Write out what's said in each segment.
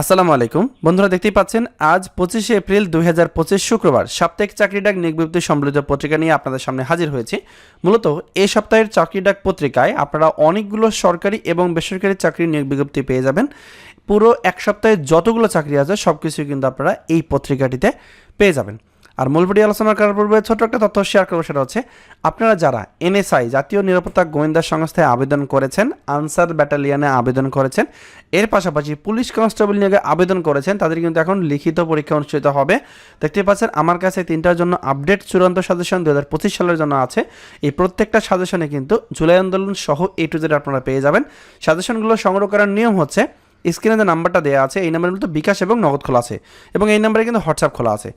আসসালামু আলাইকুম। বন্ধুরা দেখতেই পাচ্ছেন, আজ পঁচিশে এপ্রিল দুই শুক্রবার সাপ্তাহিক চাকরি ডাক নিয়োগ বিজ্ঞপ্তি সম্বলিত পত্রিকা নিয়ে আপনাদের সামনে হাজির হয়েছে। মূলত এই সপ্তাহের চাকরি ডাক পত্রিকায় আপনারা অনেকগুলো সরকারি এবং বেসরকারি চাকরির নিয়োগ বিজ্ঞপ্তি পেয়ে যাবেন। পুরো এক সপ্তাহে যতগুলো চাকরি আছে সব কিছুই কিন্তু আপনারা এই পত্রিকাটিতে পেয়ে যাবেন। আর মূল ভিডিও আলোচনা করার পূর্বে ছোট একটা তথ্য শেয়ার করব, সেটা হচ্ছে, আপনারা যারা এনএসআই, জাতীয় নিরাপত্তা গোয়েন্দা সংস্থায় আবেদন করেছেন, আনসার ব্যাটালিয়নে আবেদন করেছেন, এর পাশাপাশি পুলিশ কনস্টেবল নিয়োগে আবেদন করেছেন, তাদের কিন্তু এখন লিখিত পরীক্ষা অনুষ্ঠিত হবে। দেখতে পাচ্ছেন, আমার কাছে তিনটার জন্য আপডেট চূড়ান্ত সাজেশন দু হাজার পঁচিশ সালের জন্য আছে। এই প্রত্যেকটা সাজেশনে কিন্তু জুলাই আন্দোলন সহ এ টু জেড আপনারা পেয়ে যাবেন। সাজেশনগুলো সংগ্রহ করার নিয়ম হচ্ছে স্ক্রিনে যে নাম্বারটা দেওয়া আছে, এই নাম্বারের মধ্যে বিকাশ এবং নগদ খোলা আছে। এবং এই নাম্বারে কিন্তু হোয়াটসঅ্যাপ খোলা আছে।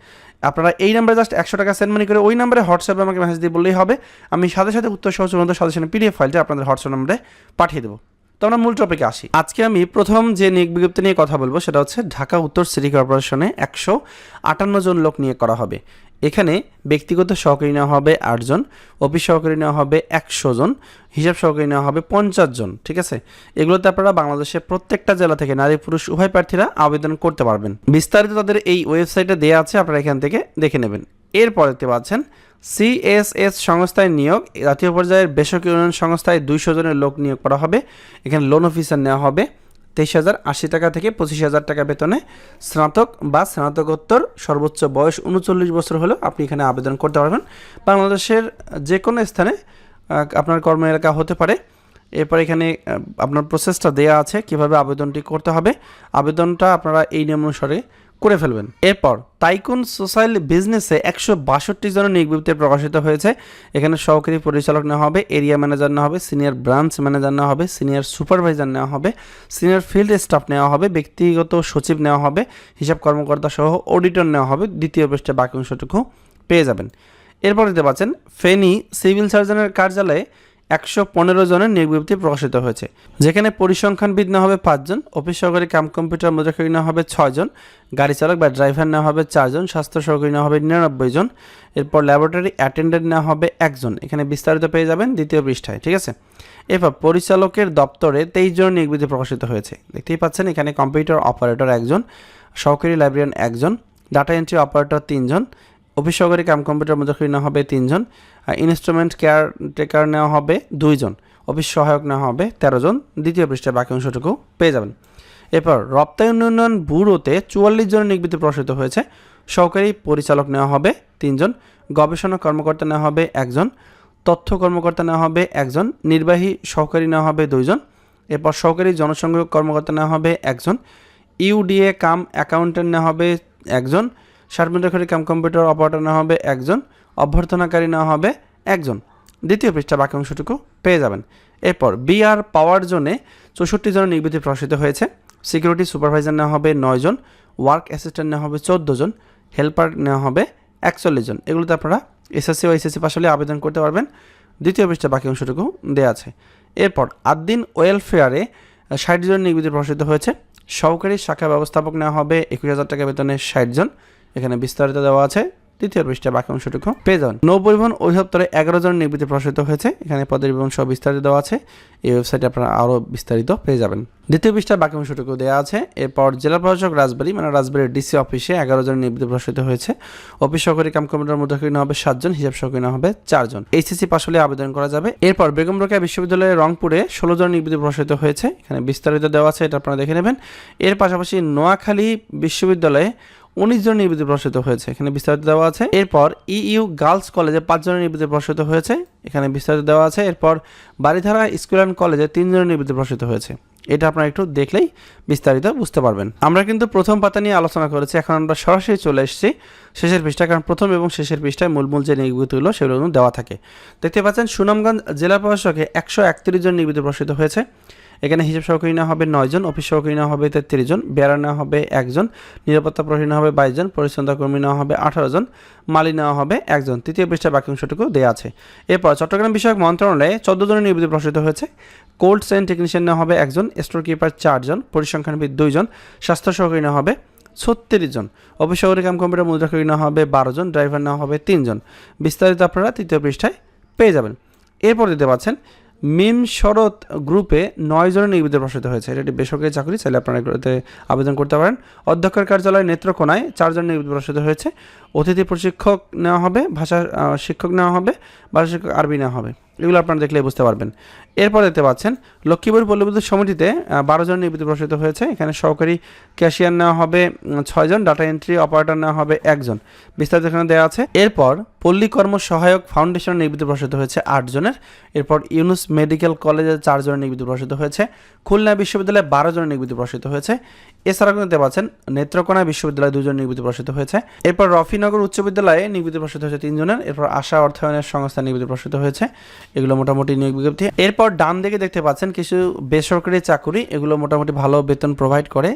আপনারা এই নাম্বারে জাস্ট একশো টাকা সেন্ড মানি করে ওই নাম্বারে হোয়াটসঅ্যাপে আমাকে মেসেজ দিয়ে বললেই হবে। আমি সাথে সাথে উত্তর সহ চূড়ান্ত সাজেশনের পিডিএফ ফাইলটা আপনাদের হোয়াটসঅ্যাপ নাম্বারে পাঠিয়ে দেবো। তো আমরা মূল টপিকে আসি। আজকে আমি প্রথম যে নিয়োগ বিজ্ঞপ্তি নিয়ে কথা বলব, সেটা হচ্ছে ঢাকা উত্তর সিটি কর্পোরেশনে একশো আটান্ন জন লোক নিয়োগ করা হবে। এখানে ব্যক্তিগত সহকারী নেওয়া হবে আটজন, অফিস সহকারী নেওয়া হবে একশো জন হিসাব সহকারী নেওয়া হবে পঞ্চাশ জন ঠিক আছে? এগুলোতে আপনারা বাংলাদেশের প্রত্যেকটা জেলা থেকে নারী পুরুষ উভয় প্রার্থীরা আবেদন করতে পারবেন। বিস্তারিত তাদের এই ওয়েবসাইটে দেওয়া আছে, আপনারা এখান থেকে দেখে নেবেন। এরপর দেখতে পাচ্ছেন, সিএসএস সংস্থায় নিয়োগ, জাতীয় পর্যায়ের বেসরকারি উন্নয়ন সংস্থায় দুইশো জনের লোক নিয়োগ করা হবে। এখানে লোন অফিসার নেওয়া হবে। তেইশ হাজার আশি টাকা থেকে পঁচিশ হাজার টাকা বেতনে স্নাতক বা স্নাতকোত্তর, সর্বোচ্চ বয়স উনচল্লিশ বছর হলেও আপনি এখানে আবেদন করতে পারবেন। বাংলাদেশের যে কোনো স্থানে আপনার কর্ম এলাকা হতে পারে। এরপর এখানে আপনার প্রসেসটা দেয়া আছে কীভাবে আবেদনটি করতে হবে। আবেদনটা আপনারা এই নিয়ম অনুসারে করে ফেলবেন। এরপর তাইকুন সোসাইল বিজনেসে একশো বাষট্টি জনের নিয়োগ প্রকাশিত হয়েছে। এখানে সহকারী পরিচালক নেওয়া হবে এরিয়া ম্যানেজার নেওয়া হবে সিনিয়র ব্রাঞ্চ ম্যানেজার নেওয়া হবে সিনিয়র সুপারভাইজার নেওয়া হবে সিনিয়র ফিল্ড স্টাফ নেওয়া হবে, ব্যক্তিগত সচিব নেওয়া হবে, হিসাব কর্মকর্তা সহ অডিটর নেওয়া হবে, দ্বিতীয় পৃষ্ঠে বাকি অংশটুকু পেয়ে যাবেন। এরপর দিতে পাচ্ছেন, ফেনী সিভিল সার্জনের কার্যালয়ে একশো পনেরো জনের নিয়োগ বিজ্ঞপ্তি প্রকাশিত হয়েছে। যেখানে পরিসংখ্যানবিদ নেওয়া হবে পাঁচজন, অফিস সহকারী কাম কম্পিউটার মুদ্রাকারী নেওয়া হবে ছয়জন, গাড়ি চালক বা ড্রাইভার নেওয়া হবে চারজন, স্বাস্থ্য সহকারী নেওয়া হবে নিরানব্বই জন, এরপর ল্যাবরেটরি অ্যাটেন্ডেন্ট নেওয়া হবে একজন। এখানে বিস্তারিত পেয়ে যাবেন দ্বিতীয় পৃষ্ঠায়, ঠিক আছে? এরপর পরিচালকের দপ্তরে তেইশ জনের নিয়োগ বিজ্ঞপ্তি প্রকাশিত হয়েছে। দেখতেই পাচ্ছেন, এখানে কম্পিউটার অপারেটর একজন, সহকারী লাইব্রেরিয়ান একজন, ডাটা এন্ট্রি অপারেটর তিনজন অফিস সহকারী কাম কম্পিউটার মুদ্রাকারী নেওয়া হবে তিনজন ইনস্ট্রুমেন্ট কেয়ার টেকার নেওয়া হবে দুইজন অফিস সহায়ক নেওয়া হবে তেরো জন দ্বিতীয় পৃষ্ঠায় বাকি অংশটুকু পেয়ে যাবেন। এরপর রপ্তানি উন্নয়ন ব্যুরোতে চুয়াল্লিশ জনের নিয়োগ প্রসারিত হয়েছে, সহকারী পরিচালক নেওয়া হবে তিনজন, গবেষণা কর্মকর্তা নেওয়া হবে একজন, তথ্য কর্মকর্তা নেওয়া হবে একজন, নির্বাহী সহকারী নেওয়া হবে দুইজন, এরপর সহকারী জনসংযোগ কর্মকর্তা নেওয়া হবে একজন, ইউডিএ কাম অ্যাকাউন্টেন্ট নেওয়া হবে একজন সার্বজনীন কাম কম্পিউটার অপারেটর নেওয়া হবে একজন, অভ্যর্থনাকারী নেওয়া হবে একজন। দ্বিতীয় পৃষ্ঠা বাকি অংশটুকু পেয়ে যাবেন। এরপর বিআর পাওয়ার জোনে চৌষট্টি জনের নির্বিধি প্রকাশিত হয়েছে। সিকিউরিটি সুপারভাইজার নেওয়া হবে নয় জন ওয়ার্ক অ্যাসিস্ট্যান্ট নেওয়া হবে চোদ্দ জন হেল্পার নেওয়া হবে একচল্লিশ জন। এগুলোতে আপনারা এসএসসি ও এসএসসি পাশ হলে আবেদন করতে পারবেন। দ্বিতীয় পৃষ্ঠা বাকি অংশটুকু দেওয়া আছে। এরপর আদ্দিন ওয়েলফেয়ারে ষাট জন নির্বিধি প্রকাশিত হয়েছে। সহকারী শাখা ব্যবস্থাপক নেওয়া হবে একুশ হাজার টাকা বেতনে ষাট জন। এখানে বিস্তারিত দেওয়া আছে। তৃতীয় পৃষ্ঠা বাকি অংশটুকু পেয়ে যান নৌ পরিবহন অধিদপ্তরে এগারো জন নির্বিধি প্রসারিত হয়েছে। এখানে পদের বিবরণ সব বিস্তারিত দেওয়া আছে। এই ওয়েবসাইটে আপনারা আরও বিস্তারিত পেয়ে যাবেন। দ্বিতীয় পৃষ্ঠা বাকি অংশটুকু দেওয়া আছে। এরপর জেলা প্রশাসক রাজবাড়ি মানে রাজবাড়ির ডিসি অফিসে এগারো জন নির্বিধি প্রসারিত হয়েছে। অফিস সহকারী কাম মধ্যে নেওয়া হবে সাতজন হিসাব সহকারী নেওয়া হবে চারজন এইচএসসি পাশ হলে আবেদন করা যাবে। এরপর বেগম রোকেয়া বিশ্ববিদ্যালয়ের রংপুরে ষোলো জন নির্বিধি প্রসারিত হয়েছে। এখানে বিস্তারিত দেওয়া আছে, এটা আপনারা দেখে নেবেন। এর পাশাপাশি নোয়াখালী বিশ্ববিদ্যালয়ে উনিশ জন নির্বাচিত প্রসারিত হয়েছে, এখানে বিস্তারিত দেওয়া আছে। এরপর ইইউ গার্লস কলেজে পাঁচ জনের নির্বাচিত প্রকাশিত হয়েছে, এখানে বিস্তারিত দেওয়া আছে। এরপর বারিধারা স্কুল অ্যান্ড কলেজে তিনজনের নির্বাচিত প্রসারিত হয়েছে। এটা আপনারা একটু দেখলেই বিস্তারিত বুঝতে পারবেন। আমরা কিন্তু প্রথম পাতা নিয়ে আলোচনা করেছি, এখন আমরা সরাসরি চলে এসেছি শেষের পৃষ্ঠা কারণ প্রথম এবং শেষের পৃষ্ঠায় মূল মূল যে নির্বিধিগুলো সেগুলো দেওয়া থাকে। দেখতে পাচ্ছেন, সুনামগঞ্জ জেলা প্রশাসকে একশো একত্রিশ জন নির্বিধি প্রকাশিত হয়েছে। এখানে হিসাব সহকারী নেওয়া হবে নয়জন অফিস সহকারী নেওয়া হবে তেত্রিশ জন, বেড়া নেওয়া হবে একজন নিরাপত্তা প্রহরী নেওয়া হবে বাইশ জন, পরিচ্ছন্নতা কর্মী নেওয়া হবে আঠারো জন, মালি নেওয়া হবে একজন তৃতীয় পৃষ্ঠা বাকি অংশটুকু দেওয়া আছে। এরপর চট্টগ্রাম বিষয়ক মন্ত্রণালয়ে চোদ্দ জনের নির্বিধি প্রকাশিত হয়েছে। কোল্ড চেইন টেকনিশিয়ান নেওয়া হবে একজন স্টোর কিপার চারজন, পরিসংখ্যানবিদ দুইজন স্বাস্থ্য সহকারী নেওয়া হবে ছত্রিশ জন অফিস সহকারী কাম কম্পিউটার মুদ্রাকারী নেওয়া হবে বারো জন ড্রাইভার নেওয়া হবে তিনজন। বিস্তারিত আপনারা তৃতীয় পৃষ্ঠায় পেয়ে যাবেন। এরপর দিতে পাচ্ছেন, মিম শরৎ গ্রুপে নয় জনের নিয়োগবিদ্যা প্রসারিত হয়েছে। এটা একটি বেসরকারি চাকরি, চাইলে আপনারা এগুলোতে আবেদন করতে পারেন। অধ্যক্ষের কার্যালয় নেত্রকোনায় চারজন নিয়োগবিদ্যা প্রসারিত হয়েছে। অতিথি প্রশিক্ষক নেওয়া হবে ভাষা শিক্ষক নেওয়া হবে ভাষা শিক্ষক আরবি নেওয়া হবে। এগুলো আপনারা দেখলে বুঝতে পারবেন। এরপর দেখতে পাচ্ছেন, লক্ষ্মীপুর পল্লীবিদ্যুৎ সমিতিতে বারো জন নিয়োগবিদ্যা প্রসারিত হয়েছে। এখানে সহকারী ক্যাশিয়ার নেওয়া হবে ছয়জন ডাটা এন্ট্রি অপারেটর নেওয়া হবে একজন বিস্তারিত এখানে দেওয়া আছে। এরপর পল্লী কর্ম সহায়ক ফাউন্ডেশনের নির্বিধি প্রসারিত হয়েছে আট জনের। এরপর ইউনুস মেডিকেল কলেজে চারজনের নির্বিধি প্রসারিত হয়েছে। খুলনা বিশ্ববিদ্যালয়ে বারো জনের নির্বিধি প্রসারিত হয়েছে। এছাড়াও কিন্তু দেখতে পাচ্ছেন, নেত্রকোনা বিশ্ববিদ্যালয়ে দুজন নির্বিধি প্রসারিত হয়েছে। এরপর রফিনগর উচ্চ বিদ্যালয়ে নির্বিধি প্রসারিত হয়েছে তিনজনের। এরপর আশা অর্থায়নের সংস্থা নির্বিধি প্রসারিত হয়েছে। এগুলো মোটামুটি নিয়োগ বিজ্ঞপ্তি। এরপর ডান দিকে দেখতে পাচ্ছেন, কিছু বেসরকারি চাকুরি, এগুলো মোটামুটি ভালো বেতন প্রোভাইড করে।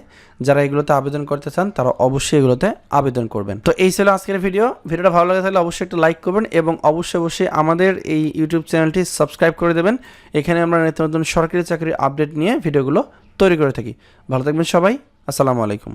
যারা এগুলোতে আবেদন করতে চান, তারা অবশ্যই এগুলোতে আবেদন করবেন। তো এই ছিল আজকের ভিডিও। ভিডিওটা ভালো লাগে তাহলে অবশ্যই একটু লাইক করবেন এবং অবশ্যই অবশ্যই আমাদের এই ইউটিউব চ্যানেলটি সাবস্ক্রাইব করে দেবেন। এখানে আমরা নিত্য নতুন সরকারি চাকরির আপডেট নিয়ে ভিডিওগুলো তৈরি করে থাকি। ভালো থাকবেন সবাই। আসসালামু আলাইকুম।